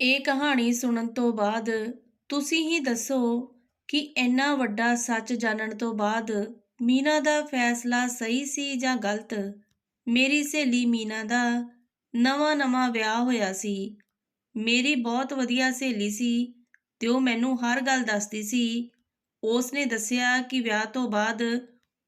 ਇਹ ਕਹਾਣੀ ਸੁਣਨ ਤੋਂ ਬਾਅਦ ਤੁਸੀਂ ਹੀ ਦੱਸੋ ਕਿ ਇੰਨਾ ਵੱਡਾ ਸੱਚ ਜਾਣਨ ਤੋਂ ਬਾਅਦ ਮੀਨਾ ਦਾ ਫੈਸਲਾ ਸਹੀ ਸੀ ਜਾਂ ਗਲਤ? ਮੇਰੀ ਸਹੇਲੀ ਮੀਨਾ ਦਾ ਨਵਾਂ-ਨਵਾਂ ਵਿਆਹ ਹੋਇਆ ਸੀ। ਮੇਰੀ ਬਹੁਤ ਵਧੀਆ ਸਹੇਲੀ ਸੀ ਤੇ ਉਹ ਮੈਨੂੰ ਹਰ ਗੱਲ ਦੱਸਦੀ ਸੀ। ਉਸ ਨੇ ਦੱਸਿਆ ਕਿ ਵਿਆਹ ਤੋਂ ਬਾਅਦ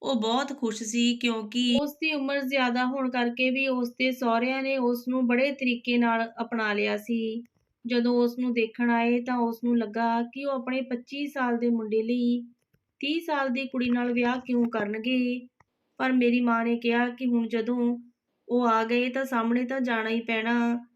ਉਹ ਬਹੁਤ ਖੁਸ਼ ਸੀ ਕਿਉਂਕਿ ਉਸ ਦੀ ਉਮਰ ਜ਼ਿਆਦਾ ਹੋਣ ਕਰਕੇ ਵੀ ਉਸ ਦੇ ਸਹੁਰਿਆਂ ਨੇ ਉਸ ਨੂੰ ਬੜੇ ਤਰੀਕੇ ਨਾਲ ਅਪਣਾ ਲਿਆ ਸੀ। ਜਦੋਂ ਉਸ ਨੂੰ ਦੇਖਣ ਆਏ ਤਾਂ ਉਸ ਨੂੰ ਲੱਗਾ ਕਿ ਉਹ ਆਪਣੇ 25 ਸਾਲ ਦੇ ਮੁੰਡੇ ਲਈ 30 ਸਾਲ ਦੀ ਕੁੜੀ ਨਾਲ ਵਿਆਹ ਕਿਉਂ ਕਰਨਗੇ? ਪਰ ਮੇਰੀ ਮਾਂ ਨੇ ਕਿਹਾ ਕਿ ਹੁਣ ਜਦੋਂ ਉਹ ਆ ਗਏ ਤਾਂ ਸਾਹਮਣੇ ਤਾਂ ਜਾਣਾ ਹੀ ਪੈਣਾ।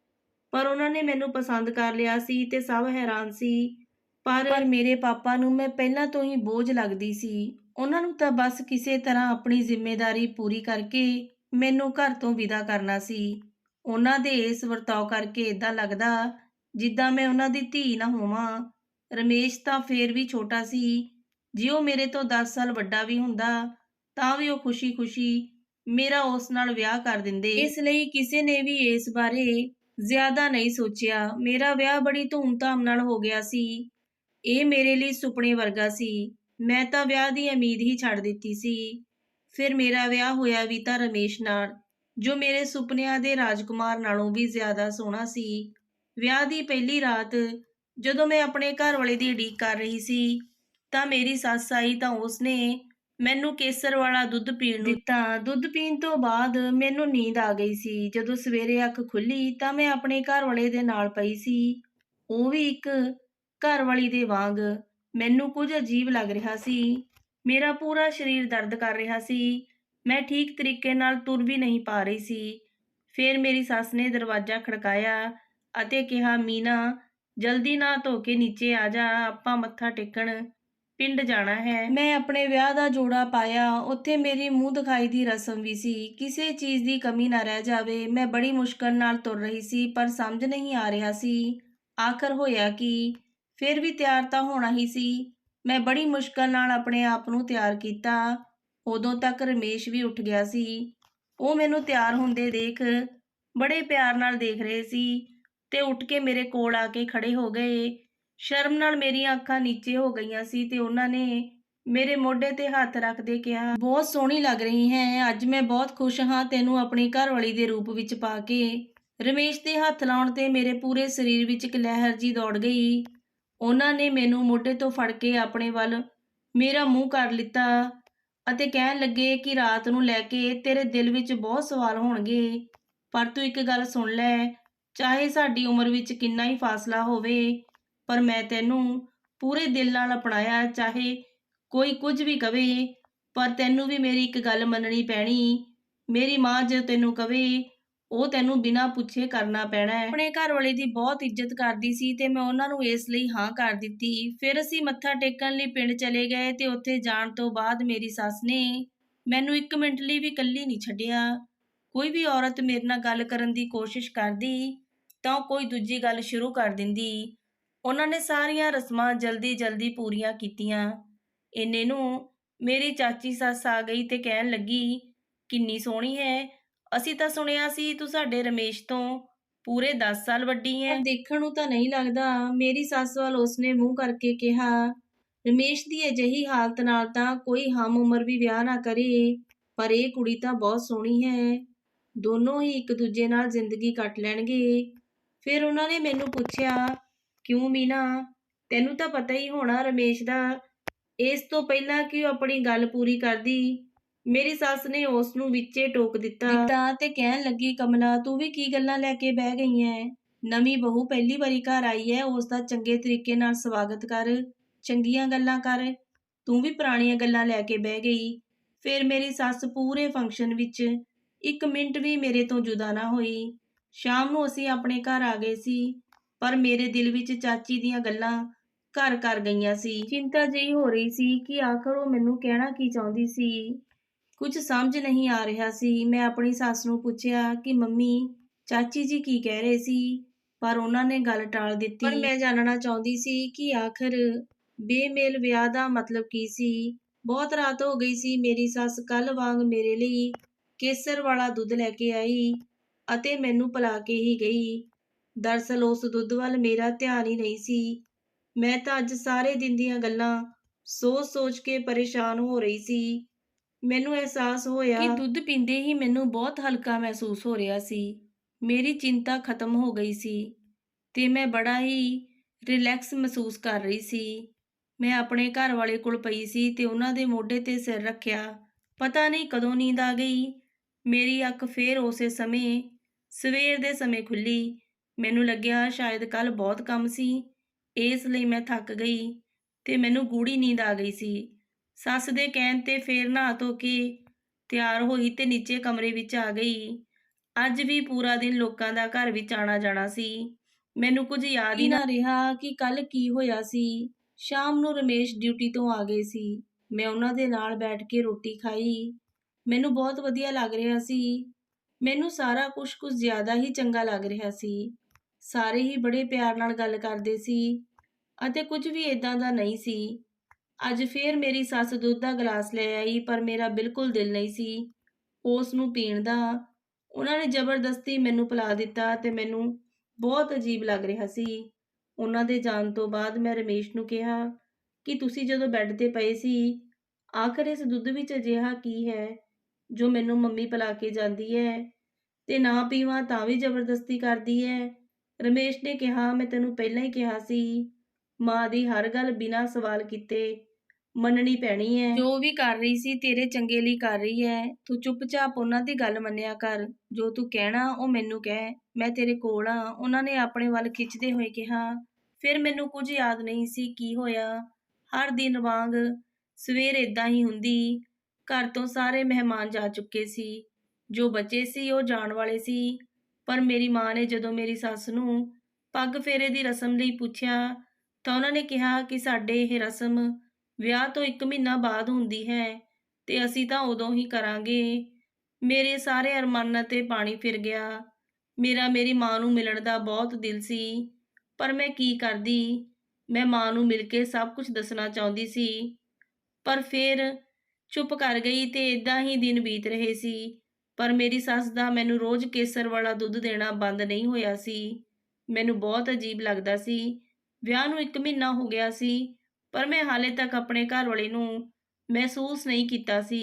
ਪਰ ਉਹਨਾਂ ਨੇ ਮੈਨੂੰ ਪਸੰਦ ਕਰ ਲਿਆ ਸੀ ਤੇ ਸਭ ਹੈਰਾਨ ਸੀ। ਪਰ ਮੇਰੇ ਪਾਪਾ ਨੂੰ ਮੈਂ ਪਹਿਲਾਂ ਤੋਂ ਹੀ ਬੋਝ ਲੱਗਦੀ ਸੀ। ਉਹਨਾਂ ਨੂੰ ਤਾਂ ਬਸ ਕਿਸੇ ਤਰ੍ਹਾਂ ਆਪਣੀ ਜ਼ਿੰਮੇਵਾਰੀ ਪੂਰੀ ਕਰਕੇ ਮੈਨੂੰ ਘਰ ਤੋਂ ਵਿਦਾ ਕਰਨਾ ਸੀ। ਉਹਨਾਂ ਦੇ ਇਸ ਵਰਤਾਓ ਕਰਕੇ ਇਦਾਂ ਲੱਗਦਾ ਜਿੱਦਾਂ ਮੈਂ ਉਹਨਾਂ ਦੀ ਧੀ ਨਾ ਹੋਵਾਂ, ਰਮੇਸ਼ ਤਾਂ ਫੇਰ ਵੀ ਛੋਟਾ ਸੀ। ਜੇ ਉਹ ਮੇਰੇ ਤੋਂ 10 ਸਾਲ ਵੱਡਾ ਵੀ ਹੁੰਦਾ, ਤਾਂ ਵੀ ਉਹ ਖੁਸ਼ੀ-ਖੁਸ਼ੀ ਮੇਰਾ ਉਸ ਨਾਲ ਵਿਆਹ ਕਰ ਦਿੰਦੇ। ਇਸ ਲਈ ਕਿਸੇ ਨੇ ਵੀ ਇਸ ਬਾਰੇ ਜ਼ਿਆਦਾ ਨਹੀਂ ਸੋਚਿਆ। ਮੇਰਾ ਵਿਆਹ ਬੜੀ ਧੂਮ-ਧਾਮ ਨਾਲ ਹੋ ਗਿਆ ਸੀ। ਇਹ ਮੇਰੇ ਲਈ ਸੁਪਨੇ ਵਰਗਾ ਸੀ। ਮੈਂ ਤਾਂ ਵਿਆਹ ਦੀ ਉਮੀਦ ਹੀ ਛੱਡ ਦਿੱਤੀ ਸੀ। ਫਿਰ ਮੇਰਾ ਵਿਆਹ ਹੋਇਆ ਵੀ ਤਾਂ ਰਮੇਸ਼ ਨਾਲ, ਜੋ ਮੇਰੇ ਸੁਪਨਿਆਂ ਦੇ ਰਾਜਕੁਮਾਰ ਨਾਲੋਂ ਵੀ ਜ਼ਿਆਦਾ ਸੋਹਣਾ ਸੀ। ਵਿਆਹ ਦੀ ਪਹਿਲੀ ਰਾਤ ਜਦੋਂ ਮੈਂ ਆਪਣੇ ਘਰ ਵਾਲੇ ਦੀ ਉਡੀਕ ਕਰ ਰਹੀ ਸੀ, ਤਾਂ ਮੇਰੀ ਸੱਸ ਆਈ ਤਾਂ ਉਸਨੇ ਮੈਨੂੰ ਕੇਸਰ ਵਾਲਾ ਦੁੱਧ ਪੀਣ ਨੂੰ ਦਿੱਤਾ। ਦੁੱਧ ਪੀਣ ਤੋਂ ਬਾਅਦ ਮੈਨੂੰ ਨੀਂਦ ਆ ਗਈ ਸੀ। ਜਦੋਂ ਸਵੇਰੇ ਅੱਖ ਖੁੱਲੀ ਤਾਂ ਮੈਂ ਆਪਣੇ ਘਰ ਵਾਲੇ ਦੇ ਨਾਲ ਪਈ ਸੀ। ਉਹ ਵੀ ਇੱਕ ਘਰ ਵਾਲੀ ਦੇ ਵਾਂਗ ਮੈਨੂੰ ਕੁਝ ਅਜੀਬ ਲੱਗ ਰਿਹਾ ਸੀ। ਮੇਰਾ ਪੂਰਾ ਸਰੀਰ ਦਰਦ ਕਰ ਰਿਹਾ ਸੀ। ਮੈਂ ਠੀਕ ਤਰੀਕੇ ਨਾਲ ਤੁਰ ਵੀ ਨਹੀਂ ਪਾ ਰਹੀ ਸੀ। ਫਿਰ ਮੇਰੀ ਸੱਸ ਨੇ ਦਰਵਾਜ਼ਾ ਖੜਕਾਇਆ ਅਤੇ ਕਿਹਾ, ਮੀਨਾ, ਜਲਦੀ ਨਾ ਧੋ ਕੇ ਨੀਚੇ ਆ ਜਾ, ਆਪਾਂ ਮੱਥਾ ਟੇਕਣ ਪਿੰਡ ਜਾਣਾ ਹੈ। ਮੈਂ ਆਪਣੇ ਵਿਆਹ ਦਾ ਜੋੜਾ ਪਾਇਆ, ਉੱਥੇ ਮੇਰੀ ਮੂੰਹ ਦਿਖਾਈ ਦੀ ਰਸਮ ਵੀ ਸੀ। ਕਿਸੇ ਚੀਜ਼ ਦੀ ਕਮੀ ਨਾ ਰਹਿ ਜਾਵੇ, ਮੈਂ ਬੜੀ ਮੁਸ਼ਕਲ ਨਾਲ ਤੁਰ ਰਹੀ ਸੀ, ਪਰ ਸਮਝ ਨਹੀਂ ਆ ਰਿਹਾ ਸੀ। ਆਖਰ ਹੋਇਆ ਕਿ? ਫਿਰ ਵੀ ਤਿਆਰ ਤਾਂ ਹੋਣਾ ਹੀ ਸੀ। ਮੈਂ ਬੜੀ ਮੁਸ਼ਕਲ ਨਾਲ ਆਪਣੇ ਆਪ ਨੂੰ ਤਿਆਰ ਕੀਤਾ। ਉਦੋਂ ਤੱਕ ਰਮੇਸ਼ ਵੀ ਉੱਠ ਗਿਆ ਸੀ। ਉਹ ਮੈਨੂੰ ਤਿਆਰ ਹੁੰਦੇ ਦੇਖ ਬੜੇ ਪਿਆਰ ਨਾਲ ਦੇਖ ਰਹੇ ਸੀ। ਤੇ ਉੱਠ ਕੇ ਮੇਰੇ ਕੋਲ ਆ ਕੇ ਖੜੇ ਹੋ ਗਏ। ਸ਼ਰਮ ਨਾਲ ਮੇਰੀਆਂ ਅੱਖਾਂ ਨੀਚੇ ਹੋ ਗਈਆਂ ਸੀ ਤੇ ਉਹਨਾਂ ਨੇ ਮੇਰੇ ਮੋਢੇ ਤੇ ਹੱਥ ਰੱਖਦੇ ਕਿਹਾ, ਬਹੁਤ ਸੋਹਣੀ ਲੱਗ ਰਹੀ ਹੈ, ਅੱਜ ਮੈਂ ਬਹੁਤ ਖੁਸ਼ ਹਾਂ ਤੈਨੂੰ ਆਪਣੀ ਘਰਵਾਲੀ ਦੇ ਰੂਪ ਵਿੱਚ ਪਾ ਕੇ ਰਮੇਸ਼ ਦੇ ਹੱਥ ਲਾਉਣ ਤੇ ਮੇਰੇ ਪੂਰੇ ਸਰੀਰ ਵਿੱਚ ਇੱਕ ਲਹਿਰ ਜੀ ਦੌੜ ਗਈ। ਉਹਨਾਂ ਨੇ ਮੈਨੂੰ ਮੋਢੇ ਤੋਂ ਫੜ ਕੇ ਆਪਣੇ ਵੱਲ ਮੇਰਾ ਮੂੰਹ ਕਰ ਲਿੱਤਾ ਅਤੇ ਕਹਿਣ ਲੱਗੇ ਕਿ ਰਾਤ ਨੂੰ ਲੈ ਕੇ ਤੇਰੇ ਦਿਲ ਵਿੱਚ ਬਹੁਤ ਸਵਾਲ ਹੋਣਗੇ। ਪਰ ਤੂੰ ਇੱਕ ਗੱਲ ਸੁਣ ਲੈ ਚਾਹੇ ਸਾਡੀ ਉਮਰ ਵਿੱਚ ਕਿੰਨਾ ਹੀ ਫਾਸਲਾ ਹੋਵੇ, ਪਰ ਮੈਂ ਤੈਨੂੰ ਪੂਰੇ ਦਿਲ ਨਾਲ ਅਪਣਾਇਆ, ਚਾਹੇ ਕੋਈ ਕੁਝ ਵੀ ਕਵੇ, ਪਰ ਤੈਨੂੰ ਵੀ ਮੇਰੀ ਇੱਕ ਗੱਲ ਮੰਨਣੀ ਪੈਣੀ। ਮੇਰੀ ਮਾਂ ਜੇ ਤੈਨੂੰ ਕਵੇ, ਉਹ ਤੈਨੂੰ ਬਿਨਾਂ ਪੁੱਛੇ ਕਰਨਾ ਪੈਣਾ ਹੈ। ਆਪਣੇ ਘਰ ਵਾਲੇ ਦੀ ਬਹੁਤ ਇੱਜ਼ਤ ਕਰਦੀ ਸੀ ਤੇ ਮੈਂ ਉਹਨਾਂ ਨੂੰ ਇਸ ਲਈ ਹਾਂ ਕਰ ਦਿੱਤੀ। ਫਿਰ ਅਸੀਂ ਮੱਥਾ ਟੇਕਣ ਲਈ ਪਿੰਡ ਚਲੇ ਗਏ ਤੇ ਉੱਥੇ ਜਾਣ ਤੋਂ ਬਾਅਦ ਮੇਰੀ ਸੱਸ ਨੇ ਮੈਨੂੰ ਇੱਕ ਮਿੰਟ ਲਈ ਵੀ ਇਕੱਲੀ ਨਹੀਂ ਛੱਡਿਆ। ਕੋਈ ਵੀ ਔਰਤ ਮੇਰੇ ਨਾਲ ਗੱਲ ਕਰਨ ਦੀ ਕੋਸ਼ਿਸ਼ ਕਰਦੀ ਤਾਂ ਉਹ ਕੋਈ ਦੂਜੀ ਗੱਲ ਸ਼ੁਰੂ ਕਰ ਦਿੰਦੀ। ਉਹਨਾਂ ਨੇ ਸਾਰੀਆਂ ਰਸਮਾਂ ਜਲਦੀ-ਜਲਦੀ ਪੂਰੀਆਂ ਕੀਤੀਆਂ। ਇੰਨੇ ਨੂੰ ਮੇਰੀ ਚਾਚੀ ਸੱਸ ਆ ਗਈ ਤੇ ਕਹਿਣ ਲੱਗੀ, ਕਿੰਨੀ ਸੋਹਣੀ ਹੈ। ਅਸੀਂ ਤਾਂ ਸੁਣਿਆ ਸੀ ਤੂੰ ਸਾਡੇ ਰਮੇਸ਼ ਤੋਂ ਪੂਰੇ 10 ਸਾਲ ਵੱਡੀ ਹੈ। ਦੇਖਣ ਨੂੰ ਤਾਂ ਨਹੀਂ ਲੱਗਦਾ। ਮੇਰੀ ਸੱਸ ਵੱਲ ਉਸਨੇ ਮੂੰਹ ਕਰਕੇ ਕਿਹਾ, ਰਮੇਸ਼ ਦੀ ਅਜਿਹੀ ਹਾਲਤ ਨਾਲ ਤਾਂ ਕੋਈ ਹਮ ਉਮਰ ਵੀ ਵਿਆਹ ਨਾ ਕਰੇ, ਪਰ ਇਹ ਕੁੜੀ ਤਾਂ ਬਹੁਤ ਸੋਹਣੀ ਹੈ। ਦੋਨੋਂ ਹੀ ਇੱਕ ਦੂਜੇ ਨਾਲ ਜ਼ਿੰਦਗੀ ਕੱਟ ਲੈਣਗੇ। ਫਿਰ ਉਹਨਾਂ ਨੇ ਮੈਨੂੰ ਪੁੱਛਿਆ, ਕਿਉਂ ਮੀਨਾ? ਤੈਨੂੰ ਤਾਂ ਪਤਾ ਹੀ ਹੋਣਾ ਰਮੇਸ਼ ਦਾ। ਇਸ ਤੋਂ ਪਹਿਲਾਂ ਕਿ ਉਹ ਆਪਣੀ ਗੱਲ ਪੂਰੀ ਕਰਦੀ? ਮੇਰੀ ਸੱਸ ਨੇ ਉਸ ਨੂੰ ਵਿੱਚੇ ਟੋਕ ਦਿੱਤਾ। ਦਿੱਤਾ ਤੇ ਕਹਿਣ ਲੱਗੀ, ਕਮਲਾ, ਤੂੰ ਵੀ ਕੀ ਗੱਲਾਂ ਲੈ ਕੇ ਬਹਿ ਗਈ ਐ? ਨਵੀਂ ਬਹੂ ਪਹਿਲੀ ਵਾਰੀ ਘਰ ਆਈ ਐ, ਉਸ ਦਾ ਚੰਗੇ ਤਰੀਕੇ ਨਾਲ ਸਵਾਗਤ ਕਰ, ਚੰਗੀਆਂ ਗੱਲਾਂ ਕਰ। ਤੂੰ ਵੀ ਪੁਰਾਣੀਆਂ ਗੱਲਾਂ ਲੈ ਕੇ ਬਹਿ ਗਈ। ਫਿਰ ਮੇਰੀ ਸੱਸ ਪੂਰੇ ਫੰਕਸ਼ਨ ਵਿੱਚ ਇੱਕ ਮਿੰਟ ਵੀ ਮੇਰੇ ਤੋਂ ਜੁਦਾ ਨਾ ਹੋਈ। ਸ਼ਾਮ ਨੂੰ ਅਸੀਂ ਆਪਣੇ ਘਰ ਆ ਗਏ ਸੀ, ਪਰ ਮੇਰੇ ਦਿਲ ਵਿੱਚ ਚਾਚੀ ਦੀਆਂ ਗੱਲਾਂ ਘਰ ਕਰ ਗਈਆਂ ਸੀ। ਚਿੰਤਾ ਜਿਹੀ ਹੋ ਰਹੀ ਸੀ ਕਿ ਆਖਰ ਉਹ ਮੈਨੂੰ ਕਹਿਣਾ ਕੀ ਚਾਹੁੰਦੀ ਸੀ। ਕੁਝ ਸਮਝ ਨਹੀਂ ਆ ਰਿਹਾ ਸੀ। ਮੈਂ ਆਪਣੀ ਸੱਸ ਨੂੰ ਪੁੱਛਿਆ ਕਿ, ਮੰਮੀ, ਚਾਚੀ ਜੀ ਕੀ ਕਹਿ ਰਹੇ ਸੀ? ਪਰ ਉਹਨਾਂ ਨੇ ਗੱਲ ਟਾਲ ਦਿੱਤੀ। ਪਰ ਮੈਂ ਜਾਣਨਾ ਚਾਹੁੰਦੀ ਸੀ ਕਿ ਆਖਰ ਬੇਮੇਲ ਵਿਆਹ ਦਾ ਮਤਲਬ ਕੀ ਸੀ। ਬਹੁਤ ਰਾਤ ਹੋ ਗਈ ਸੀ। ਮੇਰੀ ਸੱਸ ਕੱਲ ਵਾਂਗ ਮੇਰੇ ਲਈ ਕੇਸਰ ਵਾਲਾ ਦੁੱਧ ਲੈ ਕੇ ਆਈ। ਅਤੇ ਮੈਨੂੰ ਭੁਲਾ ਕੇ ਹੀ ਗਈ। ਦਰਅਸਲ ਉਸ ਦੁੱਧ ਵੱਲ ਮੇਰਾ ਧਿਆਨ ਹੀ ਨਹੀਂ ਸੀ। ਮੈਂ ਤਾਂ ਅੱਜ ਸਾਰੇ ਦਿਨ ਦੀਆਂ ਗੱਲਾਂ ਸੋਚ-ਸੋਚ ਕੇ ਪਰੇਸ਼ਾਨ ਹੋ ਰਹੀ ਸੀ। ਮੈਨੂੰ ਅਹਿਸਾਸ ਹੋਇਆ ਕਿ ਦੁੱਧ ਪੀਂਦੇ ਹੀ ਮੈਨੂੰ ਬਹੁਤ ਹਲਕਾ ਮਹਿਸੂਸ ਹੋ ਰਿਹਾ ਸੀ। ਮੇਰੀ ਚਿੰਤਾ ਖਤਮ ਹੋ ਗਈ ਸੀ ਤੇ ਮੈਂ ਬੜਾ ਹੀ ਰਿਲੈਕਸ ਮਹਿਸੂਸ ਕਰ ਰਹੀ ਸੀ। ਮੈਂ ਆਪਣੇ ਘਰ ਵਾਲੇ ਕੋਲ ਪਈ ਸੀ ਤੇ ਉਹਨਾਂ ਦੇ ਮੋਢੇ ਤੇ ਸਿਰ ਰੱਖਿਆ। ਪਤਾ ਨਹੀਂ ਕਦੋਂ ਨੀਂਦ ਆ ਗਈ। ਮੇਰੀ ਅੱਖ ਫੇਰ ਉਸੇ ਸਮੇਂ ਸਵੇਰ ਦੇ ਸਮੇਂ ਖੁੱਲੀ ਮੈਨੂੰ ਲੱਗਿਆ ਸ਼ਾਇਦ ਕੱਲ ਬਹੁਤ ਕੰਮ ਸੀ। ਇਸ ਲਈ ਮੈਂ ਥੱਕ ਗਈ ਤੇ ਮੈਨੂੰ ਗੂੜੀ ਨੀਂਦ ਆ ਗਈ ਸੀ। ਸੱਸ ਦੇ ਕਹਿਣ ਤੇ ਫੇਰ ਨਹਾ ਧੋ ਕੇ ਤਿਆਰ ਹੋਈ ਤੇ ਨੀਚੇ ਕਮਰੇ ਵਿੱਚ ਆ ਗਈ। ਅੱਜ ਵੀ ਪੂਰਾ ਦਿਨ ਲੋਕਾਂ ਦਾ ਘਰ ਵਿੱਚ ਆਣਾ ਜਾਣਾ ਸੀ। ਮੈਨੂੰ ਕੁਝ ਯਾਦ ਹੀ ਨਾ ਰਿਹਾ ਕਿ ਕੱਲ ਕੀ ਹੋਇਆ ਸੀ। ਸ਼ਾਮ ਨੂੰ ਰਮੇਸ਼ ਡਿਊਟੀ ਤੋਂ ਆ ਗਏ ਸੀ। ਮੈਂ ਉਹਨਾਂ ਦੇ ਨਾਲ ਬੈਠ ਕੇ ਰੋਟੀ ਖਾਈ। ਮੈਨੂੰ ਬਹੁਤ ਵਧੀਆ ਲੱਗ ਰਿਹਾ ਸੀ। ਮੈਨੂੰ ਸਾਰਾ ਕੁਝ ਕੁਝ ਜ਼ਿਆਦਾ ਹੀ ਚੰਗਾ ਲੱਗ ਰਿਹਾ ਸੀ। ਸਾਰੇ ਹੀ ਬੜੇ ਪਿਆਰ ਨਾਲ ਗੱਲ ਕਰਦੇ ਸੀ ਅਤੇ ਕੁਝ ਵੀ ਇਦਾਂ ਦਾ ਨਹੀਂ ਸੀ। ਅੱਜ ਫੇਰ ਮੇਰੀ ਸੱਸ ਦੁੱਧ ਦਾ ਗਲਾਸ ਲੈ ਆਈ, ਪਰ ਮੇਰਾ ਬਿਲਕੁਲ ਦਿਲ ਨਹੀਂ ਸੀ ਉਸ ਨੂੰ ਪੀਣ ਦਾ। ਉਹਨਾਂ ਨੇ ਜ਼ਬਰਦਸਤੀ ਮੈਨੂੰ ਪਿਲਾ ਦਿੱਤਾ ਤੇ ਮੈਨੂੰ ਬਹੁਤ ਅਜੀਬ ਲੱਗ ਰਿਹਾ ਸੀ। ਉਹਨਾਂ ਦੇ ਜਾਣ ਤੋਂ ਬਾਅਦ ਮੈਂ ਰਮੇਸ਼ ਨੂੰ ਕਿਹਾ ਕਿ ਤੁਸੀਂ ਜਦੋਂ ਬੈੱਡ ਤੇ ਪਏ ਸੀ, ਆਖਰ ਇਸ ਦੁੱਧ ਵਿੱਚ ਅਜਿਹਾ ਕੀ ਹੈ ਜੋ ਮੈਨੂੰ ਮੰਮੀ ਪਿਲਾ ਕੇ ਜਾਂਦੀ ਹੈ? ਤੇ ਨਾ ਪੀਵਾਂ ਤਾਂ ਵੀ ਜ਼ਬਰਦਸਤੀ ਕਰਦੀ ਹੈ ਰਮੇਸ਼ ਨੇ ਕਿਹਾ, ਮੈਂ ਤੈਨੂੰ ਪਹਿਲਾਂ ਹੀ ਕਿਹਾ ਸੀ, ਮਾਂ ਦੀ ਹਰ ਗੱਲ ਬਿਨਾਂ ਸਵਾਲ ਕੀਤੇ ਮੰਨਣੀ ਪੈਣੀ ਹੈ ਜੋ ਵੀ ਕਰ ਰਹੀ ਸੀ, ਤੇਰੇ ਚੰਗੇ ਲਈ ਕਰ ਰਹੀ ਹੈ ਤੂੰ ਚੁੱਪਚਾਪ ਉਹਨਾਂ ਦੀ ਗੱਲ ਮੰਨਿਆ ਕਰ। ਜੋ ਤੂੰ ਕਹਿਣਾ, ਉਹ ਮੈਨੂੰ ਕਹਿ। ਮੈਂ ਤੇਰੇ ਕੋਲ ਆ। ਉਹਨਾਂ ਨੇ ਆਪਣੇ ਵੱਲ ਖਿੱਚਦੇ ਹੋਏ ਕਿਹਾ, ਫਿਰ ਮੈਨੂੰ ਕੁਝ ਯਾਦ ਨਹੀਂ ਸੀ ਕੀ ਹੋਇਆ। ਹਰ ਦਿਨ ਵਾਂਗ ਸਵੇਰ ਇਦਾਂ ਹੀ ਹੁੰਦੀ। ਘਰ ਤੋਂ ਸਾਰੇ ਮਹਿਮਾਨ ਜਾ ਚੁੱਕੇ ਸੀ। ਜੋ ਬਚੇ ਸੀ ਉਹ ਜਾਣ ਵਾਲੇ ਸੀ। ਪਰ ਮੇਰੀ ਮਾਂ ਨੇ ਜਦੋਂ ਮੇਰੀ ਸੱਸ ਨੂੰ ਪੱਗ ਫੇਰੇ ਦੀ ਰਸਮ ਲਈ ਪੁੱਛਿਆ, ਤਾਂ ਉਹਨਾਂ ਨੇ ਕਿਹਾ ਕਿ ਸਾਡੇ ਇਹ ਰਸਮ ਵਿਆਹ ਤੋਂ 1 ਮਹੀਨਾ ਬਾਅਦ ਹੁੰਦੀ ਹੈ ਤੇ ਅਸੀਂ ਤਾਂ ਉਦੋਂ ਹੀ ਕਰਾਂਗੇ। ਮੇਰੇ ਸਾਰੇ ਅਰਮਾਨਾਂ ਤੇ ਪਾਣੀ ਫਿਰ ਗਿਆ। ਮੇਰਾ, ਮੇਰੀ ਮਾਂ ਨੂੰ ਮਿਲਣ ਦਾ ਬਹੁਤ ਦਿਲ ਸੀ, ਪਰ ਮੈਂ ਕੀ ਕਰਦੀ? ਮੈਂ ਮਾਂ ਨੂੰ ਮਿਲ ਕੇ ਸਭ ਕੁਝ ਦੱਸਣਾ ਚਾਹੁੰਦੀ ਸੀ, ਪਰ ਫਿਰ ਚੁੱਪ ਕਰ ਗਈ ਤੇ ਇਦਾਂ ਹੀ ਦਿਨ ਬੀਤ ਰਹੇ ਸੀ। ਪਰ ਮੇਰੀ ਸੱਸ ਦਾ ਮੈਨੂੰ ਰੋਜ਼ ਕੇਸਰ ਵਾਲਾ ਦੁੱਧ ਦੇਣਾ ਬੰਦ ਨਹੀਂ ਹੋਇਆ ਸੀ। ਮੈਨੂੰ ਬਹੁਤ ਅਜੀਬ ਲੱਗਦਾ ਸੀ। ਵਿਆਹ ਨੂੰ 1 ਮਹੀਨਾ ਹੋ ਗਿਆ ਸੀ, ਪਰ ਮੈਂ ਹਾਲੇ ਤੱਕ ਆਪਣੇ ਘਰ ਵਾਲੇ ਨੂੰ ਮਹਿਸੂਸ ਨਹੀਂ ਕੀਤਾ ਸੀ,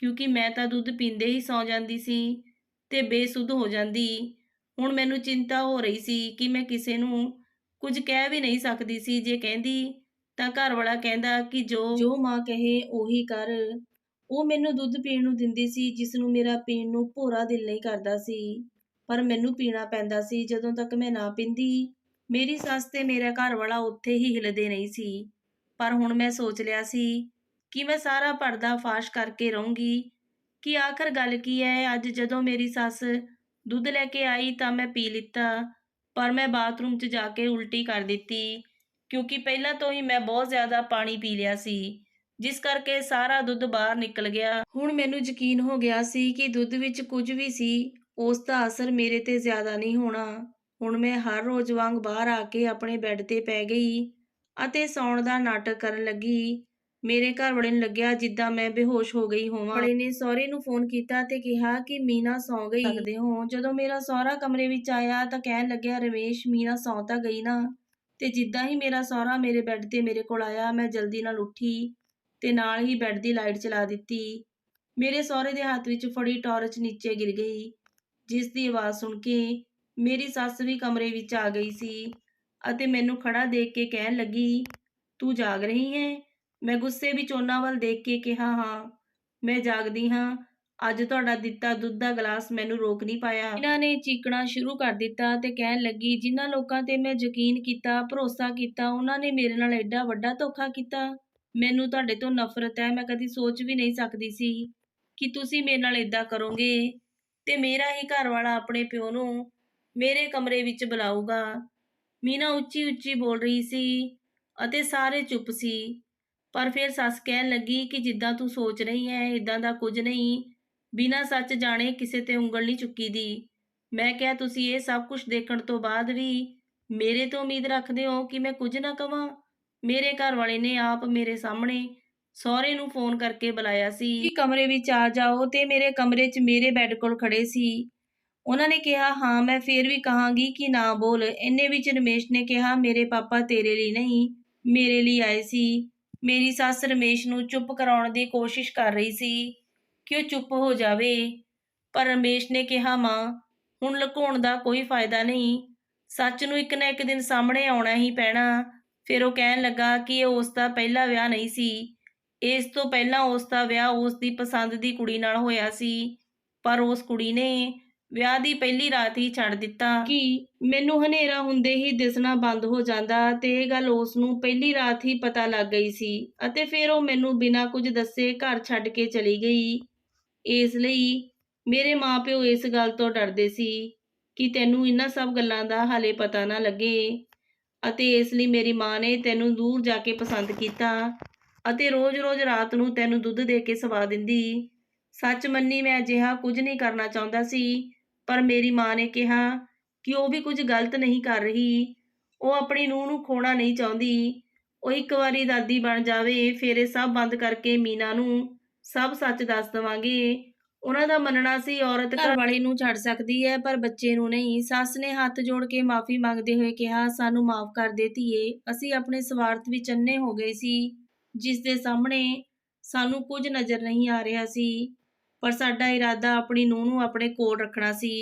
ਕਿਉਂਕਿ ਮੈਂ ਤਾਂ ਦੁੱਧ ਪੀਂਦੇ ਹੀ ਸੌ ਜਾਂਦੀ ਸੀ ਤੇ ਬੇਸੁੱਧ ਹੋ ਜਾਂਦੀ। ਹੁਣ ਮੈਨੂੰ ਚਿੰਤਾ ਹੋ ਰਹੀ ਸੀ ਕਿ ਮੈਂ ਕਿਸੇ ਨੂੰ ਕੁਝ ਕਹਿ ਵੀ ਨਹੀਂ ਸਕਦੀ ਸੀ। ਜੇ ਕਹਿੰਦੀ ਤਾਂ ਘਰ ਵਾਲਾ ਕਹਿੰਦਾ ਕਿ ਜੋ ਜੋ ਮਾਂ ਕਹੇ ਉਹੀ ਕਰ। ਉਹ ਮੈਨੂੰ ਦੁੱਧ ਪੀਣ ਨੂੰ ਦਿੰਦੀ ਸੀ, ਜਿਸ ਨੂੰ ਮੇਰਾ ਪੀਣ ਨੂੰ ਭੋਰਾ ਦਿਲ ਨਹੀਂ ਕਰਦਾ ਸੀ। ਪਰ ਮੈਨੂੰ ਪੀਣਾ ਪੈਂਦਾ ਸੀ, ਜਦੋਂ ਤੱਕ ਮੈਂ ਨਾ ਪੀਂਦੀ। ਮੇਰੀ ਸੱਸ ਤੇ ਮੇਰਾ ਘਰ ਵਾਲਾ ਉੱਥੇ ਹੀ ਹਿਲਦੇ ਨਹੀਂ ਸੀ। ਪਰ ਹੁਣ ਮੈਂ ਸੋਚ ਲਿਆ ਸੀ ਕਿ ਮੈਂ ਸਾਰਾ ਪਰਦਾ ਫਾਸ਼ ਕਰਕੇ ਰਹੂੰਗੀ। ਕਿ ਆਖਰ ਗੱਲ ਕੀ ਹੈ ਅੱਜ ਜਦੋਂ ਮੇਰੀ ਸੱਸ ਦੁੱਧ ਲੈ ਕੇ ਆਈ ਤਾਂ ਮੈਂ ਪੀ ਲਿੱਤਾ, ਪਰ ਮੈਂ ਬਾਥਰੂਮ 'ਚ ਜਾ ਕੇ ਉਲਟੀ ਕਰ ਦਿੱਤੀ। ਕਿਉਂਕਿ ਪਹਿਲਾਂ ਤੋਂ ਹੀ ਮੈਂ ਬਹੁਤ ਜ਼ਿਆਦਾ ਪਾਣੀ ਪੀ ਲਿਆ ਸੀ। ਜਿਸ ਕਰਕੇ ਸਾਰਾ ਦੁੱਧ ਬਾਹਰ ਨਿਕਲ ਗਿਆ। ਹੁਣ ਮੈਨੂੰ ਯਕੀਨ ਹੋ ਗਿਆ ਸੀ ਕਿ ਦੁੱਧ ਵਿੱਚ ਕੁਝ ਵੀ ਸੀ ਉਸ ਦਾ ਅਸਰ ਮੇਰੇ ਤੇ ਜ਼ਿਆਦਾ ਨਹੀਂ ਹੋਣਾ। ਹੁਣ ਮੈਂ ਹਰ ਰੋਜ਼ ਵਾਂਗ ਬਾਹਰ ਆ ਕੇ ਆਪਣੇ ਬੈੱਡ ਤੇ ਪੈ ਗਈ ਅਤੇ ਸੌਣ ਦਾ ਨਾਟਕ ਕਰਨ ਲੱਗੀ। ਮੇਰੇ ਘਰ ਵਾਲੇ ਨੂੰ ਲੱਗਿਆ ਜਿੱਦਾਂ ਮੈਂ ਬੇਹੋਸ਼ ਹੋ ਗਈ ਹੋਵਾਂ। ਵਾਲੇ ਨੇ ਸਹੁਰੇ ਨੂੰ ਫੋਨ ਕੀਤਾ ਤੇ ਕਿਹਾ ਕਿ ਮੀਨਾ ਸੌ ਗਈ। ਸਕਦੇ ਹੋ। ਜਦੋਂ ਮੇਰਾ ਸਹੁਰਾ ਕਮਰੇ ਵਿੱਚ ਆਇਆ ਤਾਂ ਕਹਿਣ ਲੱਗਿਆ ਰਮੇਸ਼ ਮੀਨਾ ਸੌ ਤਾਂ ਗਈ ਨਾ। ਤੇ ਜਿੱਦਾਂ ਹੀ ਮੇਰਾ ਸਹੁਰਾ ਮੇਰੇ ਬੈੱਡ ਤੇ ਮੇਰੇ ਕੋਲ ਆਇਆ ਮੈਂ ਜਲਦੀ ਨਾਲ ਉੱਠੀ। ਤੇ ਨਾਲ ਹੀ ਬੈੱਡ ਦੀ ਲਾਈਟ ਚਲਾ ਦਿੱਤੀ। ਮੇਰੇ ਸਹੁਰੇ ਦੇ ਹੱਥ ਵਿੱਚ ਫੜੀ ਟਾਰਚ ਨੀਚੇ ਗਿਰ ਗਈ, ਜਿਸ ਦੀ ਆਵਾਜ਼ ਸੁਣ ਕੇ ਮੇਰੀ ਸੱਸ ਵੀ ਕਮਰੇ ਵਿੱਚ ਆ ਗਈ ਸੀ ਅਤੇ ਮੈਨੂੰ ਖੜਾ ਦੇਖ ਕੇ ਕਹਿਣ ਲੱਗੀ, ਤੂੰ ਜਾਗ ਰਹੀ ਹੈ? ਮੈਂ ਗੁੱਸੇ ਵਿੱਚ ਉਹਨਾਂ ਵੱਲ ਦੇਖ ਕੇ ਕਿਹਾ, ਹਾਂ, ਮੈਂ ਜਾਗਦੀ ਹਾਂ। ਅੱਜ ਤੁਹਾਡਾ ਦਿੱਤਾ ਦੁੱਧ ਦਾ ਗਲਾਸ ਮੈਨੂੰ ਰੋਕ ਨਹੀਂ ਪਾਇਆ। ਇਹਨਾਂ ਨੇ ਚੀਕਣਾ ਸ਼ੁਰੂ ਕਰ ਦਿੱਤਾ ਤੇ ਕਹਿਣ ਲੱਗੀ, ਜਿਨ੍ਹਾਂ ਲੋਕਾਂ ਤੇ ਮੈਂ ਯਕੀਨ ਕੀਤਾ, ਭਰੋਸਾ ਕੀਤਾ, ਉਹਨਾਂ ਨੇ ਮੇਰੇ ਨਾਲ ਐਡਾ ਵੱਡਾ ਧੋਖਾ ਕੀਤਾ। ਮੈਨੂੰ ਤੁਹਾਡੇ ਤੋਂ ਨਫ਼ਰਤ ਹੈ, ਮੈਂ ਕਦੀ ਸੋਚ ਵੀ ਨਹੀਂ ਸਕਦੀ ਸੀ ਕਿ ਤੁਸੀਂ ਮੇਰੇ ਨਾਲ ਇਦਾਂ ਕਰੋਗੇ ਤੇ ਮੇਰਾ ਹੀ ਘਰ ਵਾਲਾ ਆਪਣੇ ਪਿਓ ਨੂੰ ਮੇਰੇ ਕਮਰੇ ਵਿੱਚ ਬੁਲਾਊਗਾ। ਮੀਨਾ ਉੱਚੀ ਉੱਚੀ ਬੋਲ ਰਹੀ ਸੀ ਅਤੇ ਸਾਰੇ ਚੁੱਪ ਸੀ। ਪਰ ਫਿਰ ਸੱਸ ਕਹਿਣ ਲੱਗੀ ਕਿ ਜਿੱਦਾਂ ਤੂੰ ਸੋਚ ਰਹੀ ਹੈ ਇਦਾਂ ਦਾ ਕੁਝ ਨਹੀਂ। ਬਿਨਾਂ ਸੱਚ ਜਾਣੇ ਕਿਸੇ ਤੇ ਉਂਗਲ ਨਹੀਂ ਚੁੱਕੀ ਦੀ। ਮੈਂ ਕਿਹਾ, ਤੁਸੀਂ ਇਹ ਸਭ ਕੁਝ ਦੇਖਣ ਤੋਂ ਬਾਅਦ ਵੀ ਮੇਰੇ ਤੋਂ ਉਮੀਦ ਰੱਖਦੇ ਹੋ ਕਿ ਮੈਂ ਕੁਝ ਨਾ ਕਵਾਂ? ਮੇਰੇ ਘਰ ਵਾਲੇ ਨੇ ਆਪ ਮੇਰੇ ਸਾਹਮਣੇ ਸਹੁਰੇ ਨੂੰ ਫੋਨ ਕਰਕੇ ਬੁਲਾਇਆ ਸੀ ਕਿ ਕਮਰੇ ਵਿੱਚ ਆ ਜਾਓ ਤੇ ਮੇਰੇ ਕਮਰੇ 'ਚ ਮੇਰੇ ਬੈੱਡ ਕੋਲ ਖੜੇ ਸੀ। ਉਹਨਾਂ ਨੇ ਕਿਹਾ, ਹਾਂ, ਮੈਂ ਫੇਰ ਵੀ ਕਹਾਂਗੀ ਕਿ ਨਾ ਬੋਲ। ਇੰਨੇ ਵਿੱਚ ਰਮੇਸ਼ ਨੇ ਕਿਹਾ, ਮੇਰੇ ਪਾਪਾ ਤੇਰੇ ਲਈ ਨਹੀਂ, ਮੇਰੇ ਲਈ ਆਏ ਸੀ। ਮੇਰੀ ਸੱਸ ਰਮੇਸ਼ ਨੂੰ ਚੁੱਪ ਕਰਾਉਣ ਦੀ ਕੋਸ਼ਿਸ਼ ਕਰ ਰਹੀ ਸੀ ਕਿ ਉਹ ਚੁੱਪ ਹੋ ਜਾਵੇ। ਪਰ ਰਮੇਸ਼ ਨੇ ਕਿਹਾ, ਮਾਂ, ਹੁਣ ਲੁਕਾਉਣ ਦਾ ਕੋਈ ਫਾਇਦਾ ਨਹੀਂ। ਸੱਚ ਨੂੰ ਇੱਕ ਨਾ ਇੱਕ ਦਿਨ ਸਾਹਮਣੇ ਆਉਣਾ ਹੀ ਪੈਣਾ। ਫਿਰ ਉਹ ਕਹਿਣ ਲੱਗਾ ਕਿ ਇਹ ਉਸ ਦਾ ਪਹਿਲਾ ਵਿਆਹ ਨਹੀਂ ਸੀ। ਇਸ ਤੋਂ ਪਹਿਲਾਂ ਉਸ ਦਾ ਵਿਆਹ ਉਸ ਦੀ ਪਸੰਦ ਦੀ ਕੁੜੀ ਨਾਲ ਹੋਇਆ ਸੀ। ਪਰ ਉਸ ਕੁੜੀ ਨੇ ਵਿਆਹ ਦੀ ਪਹਿਲੀ ਰਾਤ ਹੀ ਛੱਡ ਦਿੱਤਾ ਕਿ ਮੈਨੂੰ ਹਨੇਰਾ ਹੁੰਦੇ ਹੀ ਦਿਸਣਾ ਬੰਦ ਹੋ ਜਾਂਦਾ ਤੇ ਇਹ ਗੱਲ ਉਸ ਨੂੰ ਪਹਿਲੀ ਰਾਤ ਹੀ ਪਤਾ ਲੱਗ ਗਈ ਸੀ ਅਤੇ ਫਿਰ ਉਹ ਮੈਨੂੰ ਬਿਨਾਂ ਕੁਝ ਦੱਸੇ ਘਰ ਛੱਡ ਕੇ ਚਲੀ ਗਈ। ਇਸ ਲਈ ਮੇਰੇ ਮਾਪਿਓ ਇਸ ਗੱਲ ਤੋਂ ਡਰਦੇ ਸੀ ਕਿ ਤੈਨੂੰ ਇਹਨਾਂ ਸਭ ਗੱਲਾਂ ਦਾ ਹਾਲੇ ਪਤਾ ਨਾ ਲੱਗੇ। ਅਤੇ ਇਸ ਲਈ ਮੇਰੀ ਮਾਂ ਨੇ ਤੈਨੂੰ ਦੂਰ ਜਾ ਕੇ ਪਸੰਦ ਕੀਤਾ ਅਤੇ ਰੋਜ਼-ਰੋਜ਼ ਰਾਤ ਨੂੰ ਤੈਨੂੰ ਦੁੱਧ ਦੇ ਕੇ ਸਵਾ ਦਿੰਦੀ। ਸੱਚ ਮੰਨੀ ਮੈਂ ਅਜਿਹਾ ਕੁਝ ਨਹੀਂ ਕਰਨਾ ਚਾਹੁੰਦਾ ਸੀ, ਪਰ ਮੇਰੀ ਮਾਂ ਨੇ ਕਿਹਾ ਕਿ ਉਹ ਵੀ ਕੁਝ ਗਲਤ ਨਹੀਂ ਕਰ ਰਹੀ। ਉਹ ਆਪਣੀ ਨੂੰਹ ਨੂੰ ਖੋਣਾ ਨਹੀਂ ਚਾਹੁੰਦੀ। ਉਹ ਇੱਕ ਵਾਰੀ ਦਾਦੀ ਬਣ ਜਾਵੇ, ਫਿਰ ਇਹ ਸਭ ਬੰਦ ਕਰਕੇ ਮੀਨਾ ਨੂੰ ਸਭ ਸੱਚ ਦੱਸ ਦਵਾਂਗੇ। ਉਹਨਾਂ ਦਾ ਮੰਨਣਾ ਸੀ, ਔਰਤ ਘਰ ਵਾਲੇ ਨੂੰ ਛੱਡ ਸਕਦੀ ਹੈ, ਪਰ ਬੱਚੇ ਨੂੰ ਨਹੀਂ। ਸੱਸ ਨੇ ਹੱਥ ਜੋੜ ਕੇ ਮਾਫੀ ਮੰਗਦੇ ਹੋਏ ਕਿਹਾ, ਸਾਨੂੰ ਮਾਫ ਕਰ ਦੇ ਧੀਏ, ਅਸੀਂ ਆਪਣੇ ਸਵਾਰਥ ਵਿੱਚ ਅੰਨੇ ਹੋ ਗਏ ਸੀ, ਜਿਸ ਦੇ ਸਾਹਮਣੇ ਸਾਨੂੰ ਕੁਝ ਨਜ਼ਰ ਨਹੀਂ ਆ ਰਿਹਾ ਸੀ, ਪਰ ਸਾਡਾ ਇਰਾਦਾ ਆਪਣੀ ਨੂੰਹ ਨੂੰ ਆਪਣੇ ਕੋਲ ਰੱਖਣਾ ਸੀ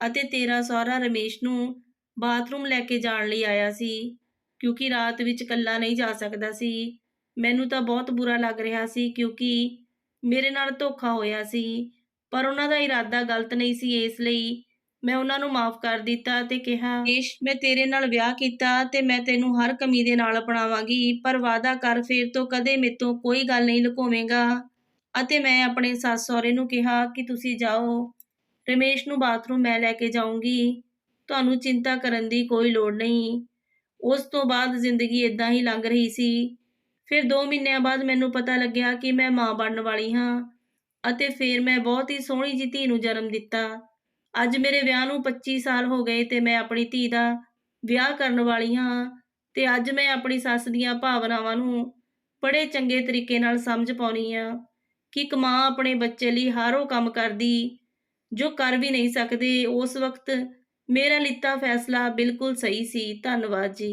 ਅਤੇ ਤੇਰਾ ਸਹੁਰਾ ਰਮੇਸ਼ ਨੂੰ ਬਾਥਰੂਮ ਲੈ ਕੇ ਜਾਣ ਲਈ ਆਇਆ ਸੀ, ਕਿਉਂਕਿ ਰਾਤ ਵਿੱਚ ਇਕੱਲਾ ਨਹੀਂ ਜਾ ਸਕਦਾ ਸੀ। ਮੈਨੂੰ ਤਾਂ ਬਹੁਤ ਬੁਰਾ ਲੱਗ ਰਿਹਾ ਸੀ, ਕਿਉਂਕਿ ਮੇਰੇ ਨਾਲ ਧੋਖਾ ਹੋਇਆ ਸੀ, ਪਰ ਉਹਨਾਂ ਦਾ ਇਰਾਦਾ ਗਲਤ ਨਹੀਂ ਸੀ ਇਸ ਲਈ ਮੈਂ ਉਹਨਾਂ ਨੂੰ ਮਾਫ ਕਰ ਦਿੱਤਾ ਤੇ ਕਿਹਾ ਰਮੇਸ਼ ਮੈਂ ਤੇਰੇ ਨਾਲ ਵਿਆਹ ਕੀਤਾ ਤੇ ਮੈਂ ਤੈਨੂੰ ਹਰ ਕਮੀ ਦੇ ਨਾਲ ਅਪਣਾਵਾਂਗੀ, ਪਰ ਵਾਅਦਾ ਕਰ ਫੇਰ ਤੋਂ ਕਦੇ ਮੇਤੋਂ ਕੋਈ ਗੱਲ ਨਹੀਂ ਲੁਕੋਵੇਂਗਾ। ਅਤੇ ਮੈਂ ਆਪਣੇ ਸੱਸ ਸਹੁਰੇ ਨੂੰ ਕਿਹਾ ਕਿ ਤੁਸੀਂ ਜਾਓ, ਰਮੇਸ਼ ਨੂੰ ਬਾਥਰੂਮ ਮੈਂ ਲੈ ਕੇ ਜਾਊਂਗੀ, ਤੁਹਾਨੂੰ ਚਿੰਤਾ ਕਰਨ ਦੀ ਕੋਈ ਲੋੜ ਨਹੀਂ। ਉਸ ਤੋਂ ਬਾਅਦ ਜ਼ਿੰਦਗੀ ਇਦਾਂ ਹੀ ਲੰਘ ਰਹੀ ਸੀ ਫਿਰ 2 ਮਹੀਨਿਆਂ ਬਾਅਦ ਮੈਨੂੰ ਪਤਾ ਲੱਗਿਆ ਕਿ ਮੈਂ ਮਾਂ ਬਣਨ ਵਾਲੀ ਹਾਂ ਅਤੇ ਫਿਰ ਮੈਂ ਬਹੁਤ ਹੀ ਸੋਹਣੀ ਜਿਹੀ ਧੀ ਨੂੰ ਜਨਮ ਦਿੱਤਾ। ਅੱਜ ਮੇਰੇ ਵਿਆਹ ਨੂੰ 25 ਸਾਲ ਹੋ ਗਏ ਤੇ ਮੈਂ ਆਪਣੀ ਧੀ ਦਾ ਵਿਆਹ ਕਰਨ ਵਾਲੀ ਹਾਂ ਤੇ ਅੱਜ ਮੈਂ ਆਪਣੀ ਸੱਸ ਦੀਆਂ ਭਾਵਨਾਵਾਂ ਨੂੰ ਬੜੇ ਚੰਗੇ ਤਰੀਕੇ ਨਾਲ ਸਮਝ ਪਾਉਣੀ ਆ ਕਿ ਇੱਕ ਮਾਂ ਆਪਣੇ ਬੱਚੇ ਲਈ ਹਰ ਉਹ ਕੰਮ ਕਰਦੀ ਜੋ ਕਰ ਵੀ ਨਹੀਂ ਸਕਦੇ, ਉਸ ਵਕਤ ਮੇਰਾ ਲਿੱਤਾ ਫੈਸਲਾ ਬਿਲਕੁਲ ਸਹੀ ਸੀ। ਧੰਨਵਾਦ ਜੀ।